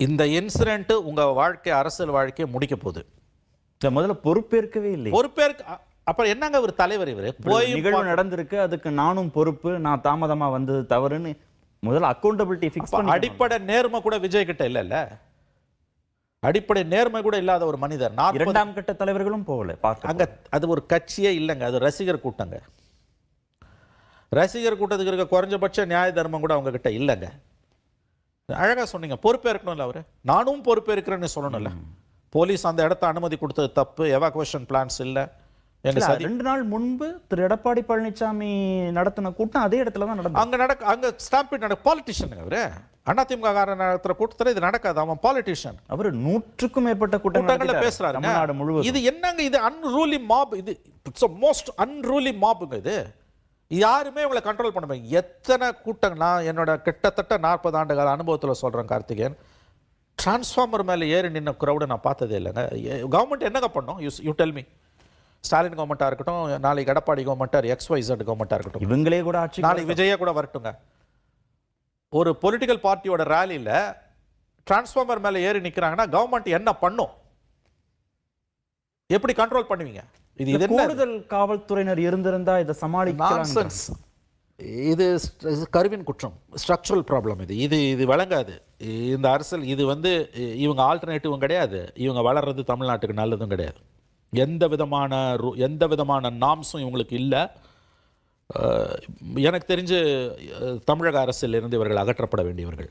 இந்த இன்சிடென்ட் உங்க வாழ்க்கை அரசியல் வாழ்க்கையை முடிக்க போகுது. முதல்ல பொறுப்பேற்கவே இல்லை. அ- அப்புறம் என்னங்க ஒரு தலைவர் இவரு? போய் நிகழ்வு நடந்திருக்கு அதுக்கு நானும் பொறுப்பு நான் தாமதமா வந்தது தவறுன்னு முதல்ல அக்கௌண்டபிலிட்டி ஃபிக்ஸ் பண்ணி அடிப்படை நேர்மை கூட விஜய் கிட்ட இல்லைல்ல அடிப்படை நேர்மை கூட இல்லாத ஒரு மனிதர் நாற்பது இரண்டாம் கட்ட தலைவர்களும் போகல அங்க அது ஒரு கட்சியே இல்லைங்க அது ரசிகர் கூட்டங்க. ரசிகர் கூட்டத்துக்கு இருக்க குறைஞ்சபட்ச நியாய தர்மம் கூட அவங்க கிட்ட இல்லைங்க. அழகா சொன்னீங்க. பொறுப்பேற்கணும்ல அவரு. நானும் பொறுப்பேற்கிறேன்னு சொல்லணும்ல. போலீஸ் அந்த இடத்த அனுமதி கொடுத்தது தப்பு. எவாக்குவேஷன் பிளான்ஸ் இல்ல. ரெண்டு நாள் முன்பு திரு எடப்பாடி பழனிசாமி நடத்தின கூட்டம் அதே இடத்துல தான் நடந்தது. அங்க நடக்க அங்க ஸ்டாம்பிட் நடக்க பாலிட்டிஷியனுங்க அவரு. அதிமுக காரன் நடத்துற கூட்டத்துல இது நடக்காது. அவன் பாலிட்டிஷியன் அவர் நூற்றுக்கும் மேற்பட்ட கூட்டங்கள் கூட்டங்கள்ல. பேசுறாருங்க. தமிழ்நாடு முழுவதும். இது என்னங்க இது அன்ரூலி மாப் இது இட்ஸ் மோஸ்ட் அன்ரூலி மாப்புங்க இது. யாருமே இவங்களை கண்ட்ரோல் பண்ண முடியும் எத்தனை கூட்டம் நான் என்னோட கிட்டத்தட்ட நாற்பது ஆண்டு கால அனுபவத்துல சொல்றேன் கார்த்திகேயன். டிரான்ஸ்ஃபார்மர் மேல ஏறி நின்ன க்ரௌடை நான் பார்த்ததே இல்லைங்க. கவர்மெண்ட் என்னங்க பண்ணோம்? You you tell me Stalin கவர்மெண்ட்டாக இருக்கட்டும் நாளைக்கு எடப்பாடி கவர்மெண்ட்டாக எக்ஸ் ஒய்சட் கவர்மெண்ட்டாக இருக்கட்டும். இவங்களே கூட ஆட்சி நாளைக்கு விஜயே கூட வரட்டுங்க. ஒரு பொலிட்டிக்கல் பார்ட்டியோட ரேலியில் டிரான்ஸ்ஃபார்மர் மேலே ஏறி நிற்கிறாங்கன்னா கவர்மெண்ட் என்ன பண்ணும்? எப்படி கண்ட்ரோல் பண்ணுவீங்க? இது கூடுதல் காவல்துறையினர் இருந்திருந்தா இதை சமாளிக்கலாம் இது கருவின் குற்றம். ஸ்ட்ரக்சரல் ப்ராப்ளம் இது. இது இது வழங்காது. இந்த அரசியல் இது வந்து இவங்க ஆல்டர்னேட்டிவும் கிடையாது. இவங்க வளர்றது தமிழ்நாட்டுக்கு நல்லதும் கிடையாது. எந்த விதமான ரு- எந்த விதமான நாம்ஸும் இவங்களுக்கு இல்லை. எனக்கு தெரிஞ்சு தமிழக அரசியலிருந்து இவர்கள் அகற்றப்பட வேண்டியவர்கள்.